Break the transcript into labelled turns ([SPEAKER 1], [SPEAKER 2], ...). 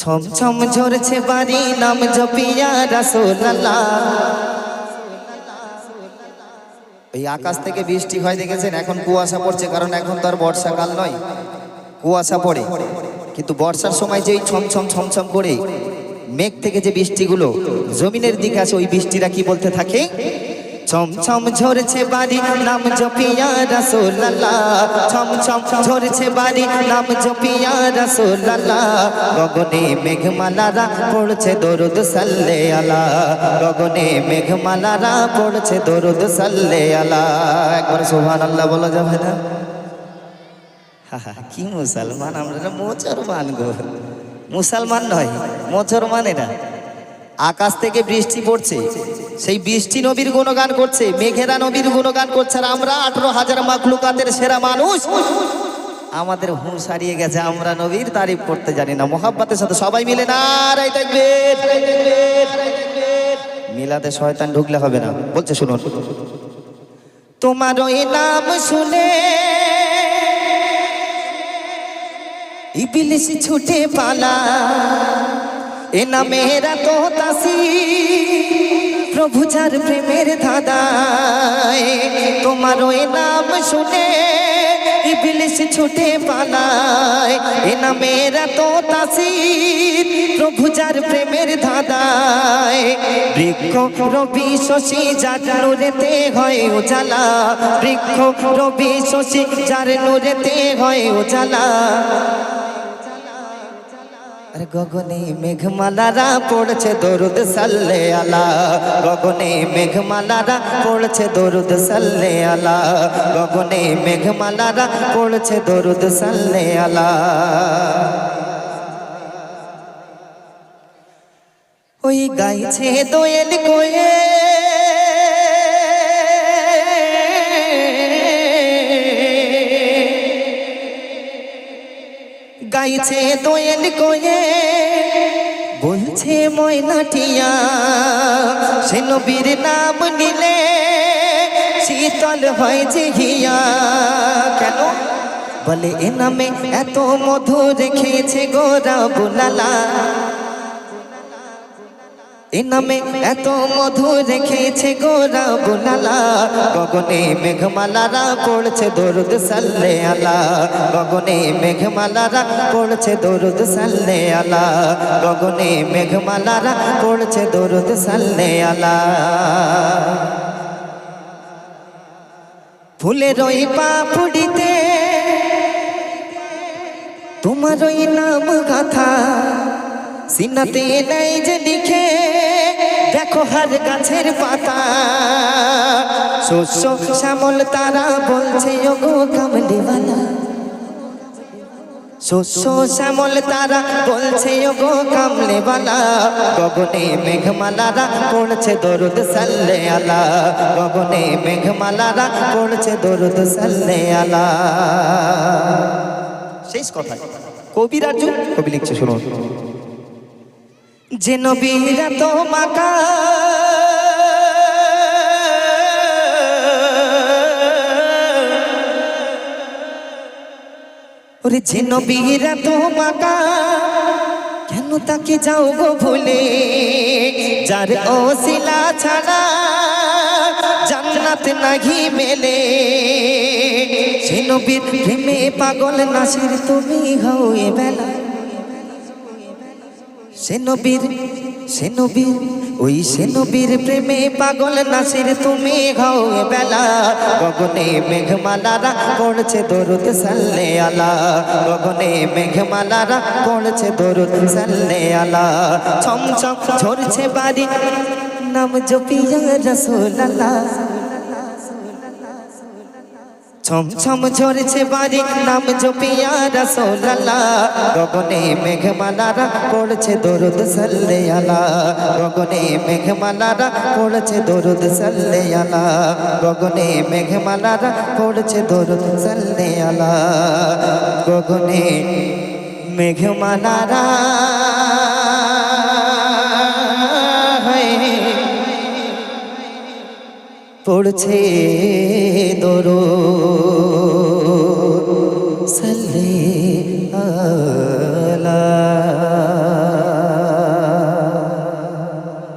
[SPEAKER 1] ছম ছম ঝরছে বাড়ি, নাম জপিয়া রাসোল্লাহ এই আকাশ থেকে বৃষ্টি হয় দেখেছেন, এখন কুয়াশা পড়ছে, কারণ এখন তো আর বর্ষাকাল নয়। কুয়াশা পড়ে, কিন্তু বর্ষার সময় যে ছমছম ছমছম করে মেঘ থেকে যে বৃষ্টিগুলো, জমিনের দিকে আসে, ওই বৃষ্টিরা কি বলতে থাকে? ছম ছম ঝরছে বাড়ি নাম জপিয়া রাসোল্লাহ ছম ছম ঝরছে বাড়ি নাম জপিয়া রাসোল্লাহ গগনে মেঘমালারা পড়ছে দরুদ সাল্লে আলা। গগনে মেঘমালারা পড়ছে দরুদ সাল্লে আলা। একবার সুবহান আল্লাহ বলা যাবে না কি মুসলমান, আমরা মোচরমান গো। মুসলমান নয় মোচরমান এরা আকাশ থেকে বৃষ্টি পড়ছে। সেই বৃষ্টি নবীর গুণগান করছে, মেঘেরা নবীর গুণগান করছে, আর আমরা আঠারো হাজার মাকলুকাতের সেরা মানুষ। আমাদের হুঁশ হারিয়ে গেছে, আমরা নবীর তারিফ করতে জানি না, মোহাব্বতের সাথে সবাই মিলে না মিলাতে শয়তান ঢুকলে হবে না, বলছে শুনুন। তোমার ওই নাম শুনে ইবিলিশ ছুটে পালা। এ নামেরা তো তাসি প্রভু যার প্রেমের ধাঁধায়, তোমার ওই নাম শুনে ইবিলিশ ছুটে পালায়। এ নামেরা তো তাসি প্রভু যার প্রেমের ধাঁধায়। বৃক্ষ রবি শশী যার নুরেতে হয় উজালা। বৃক্ষ রবি শশী যার নুরেতে হয় উজালা। আর গগনে মেঘমালারা পড়ছে দরুদ সাল্লে আলা গগনে মেঘমালারা পড়ছে দরুদ সাল্লে আলা গগনে মেঘমালারা পড়ছে দরুদ সাল্লে আলা ওই গাইছে দোয়েল কোয়ে গাইছে দোয়েল কোয়ে, বলছে ময়নাটিয়া সে নবীর নাম নিলে শীতল হয় যে হিয়া। কেন? বলে, এ নামে এত মধু রেখেছে গোরা বুলালা। এ নামে এত মধু রেখেছে গোরা বুলালা গগনে মেঘমালারা পড়ছে দরুদ সাল্লে আলা। গগনে মেঘমালারা পড়ছে দরুদ সাল্লে আলা। গগনে মেঘমালারা পড়ছে দরুদ সাল্লে আলা। ফুলের ওই পাপুড়িতে তোমার ওই নাম গাথা। সিনাতে নাই যে লিখে দেখো হার গাছের পাতা। শস্য শ্যামল তারা বলছে, ওগো কামলিওয়ালা শস্য শ্যামল তারা বলছে, ওগো কামলেওয়ালা গগনে মেঘমালারা পড়ছে দরুদ সাল্লে আলা। গগনে মেঘমালারা পড়ছে দরুদ সাল্লে আলা। শেষ কথা কবিরাজ, কবি লিখছে, শুনুন। যে নবীরা তো মাকা ওরে যে নবীরা তো মাকা কেন তাকে যাও গো ভুলে? যার ওসিলা ছাড়া জান্নাত নাহি মেলে। সে নবীর প্রেমে পাগল নাসির তুমি হও এ বেলা। সে নবীর সে নবীর ওই সে নবীর প্রেমে পাগল নাসির, তুমি এ বেলা। গগনে মেঘমালারা পড়ছে দরুদ সাল্লে আলা গগনে মেঘমালারা পড়ছে দরুদ সাল্লে আলা ছম ছম ঝরছে বাড়ি, নাম জপিয়া রসুল্লাহ ছম ছম ঝরছে বাড়ি, নাম জপিয়া রসোল্লাহ গগনে মেঘমালারা পড়ছে দরুদ সাল্লে আলা। গগনে মেঘমালারা পড়ছে দরুদ সাল্লে আলা। গগনে মেঘমালারা পড়ছে দরুদ সাল্লে আলা। গগনে মেঘমালারা পড়ছে দরো